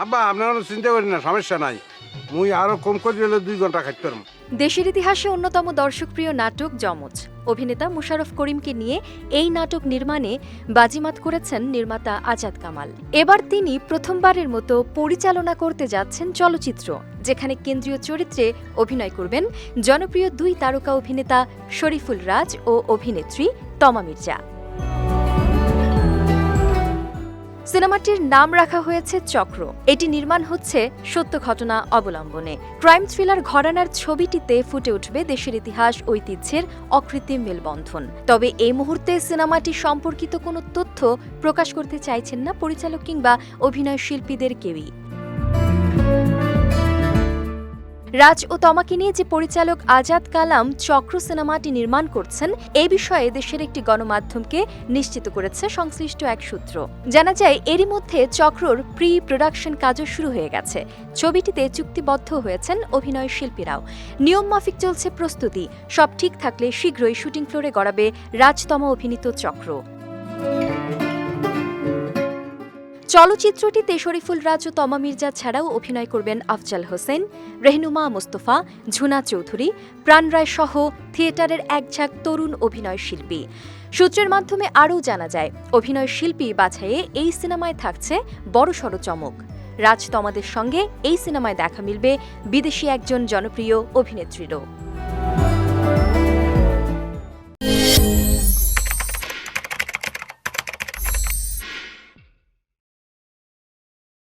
আব্বা, আপনার চিন্তা করেন না, সমস্যা নাই। মুই আরও কম করে দিলে দুই ঘণ্টা খাইতে পারব। দেশের ইতিহাসে অন্যতম দর্শকপ্রিয় নাটক যমজ। অভিনেতা মুশারফ করিমকে নিয়ে এই নাটক নির্মাণে বাজিমাত করেছেন নির্মাতা আজাদ কামাল। এবার তিনি প্রথমবারের মতো পরিচালনা করতে যাচ্ছেন চলচ্চিত্র, যেখানে কেন্দ্রীয় চরিত্রে অভিনয় করবেন জনপ্রিয় দুই তারকা অভিনেতা শরীফুল রাজ ও অভিনেত্রী তমা মির্জা। সিনেমাটির নাম রাখা হয়েছে চক্র। এটি নির্মাণ হচ্ছে সত্য ঘটনা অবলম্বনে। ক্রাইম থ্রিলার ঘরানার ছবিটিতে ফুটে উঠবে দেশের ইতিহাস, ঐতিহ্যের অকৃত্রিম মেলবন্ধন। তবে এই মুহূর্তে সিনেমাটি সম্পর্কিত কোনো তথ্য প্রকাশ করতে চাইছেন না পরিচালক কিংবা অভিনয় শিল্পীদের কেউই। রাজ ও তমাকে নিয়ে যে পরিচালক আজাদ কালাম চক্র সিনেমাটি নির্মাণ করছেন এই বিষয়ে দেশের একটি গণমাধ্যমকে নিশ্চিত করেছে সংশ্লিষ্ট এক সূত্র। জানা যায়, এরই মধ্যে চক্রর প্রি প্রোডাকশন কাজও শুরু হয়ে গেছে। ছবিটিতে চুক্তিবদ্ধ হয়েছেন অভিনয় শিল্পীরাও। নিয়ম মাফিক চলছে প্রস্তুতি। সব ঠিক থাকলে শীঘ্রই শুটিং ফ্লোরে গড়াবে রাজতমা অভিনীত চক্র। চলচ্চিত্রটিতে শরীফুল রাজ তমা মির্জা ছাড়াও অভিনয় করবেন আফজাল হোসেন, রেহনুমা মোস্তফা, ঝুনা চৌধুরী, প্রাণ রায় সহ থিয়েটারের একঝাঁক তরুণ অভিনয় শিল্পী। সূত্রের মাধ্যমে আরও জানা যায়, অভিনয় শিল্পী বাছাইয়ে এই সিনেমায় থাকছে বড়সড় চমক। রাজ তমাদের সঙ্গে এই সিনেমায় দেখা মিলবে বিদেশি একজন জনপ্রিয় অভিনেত্রীরও।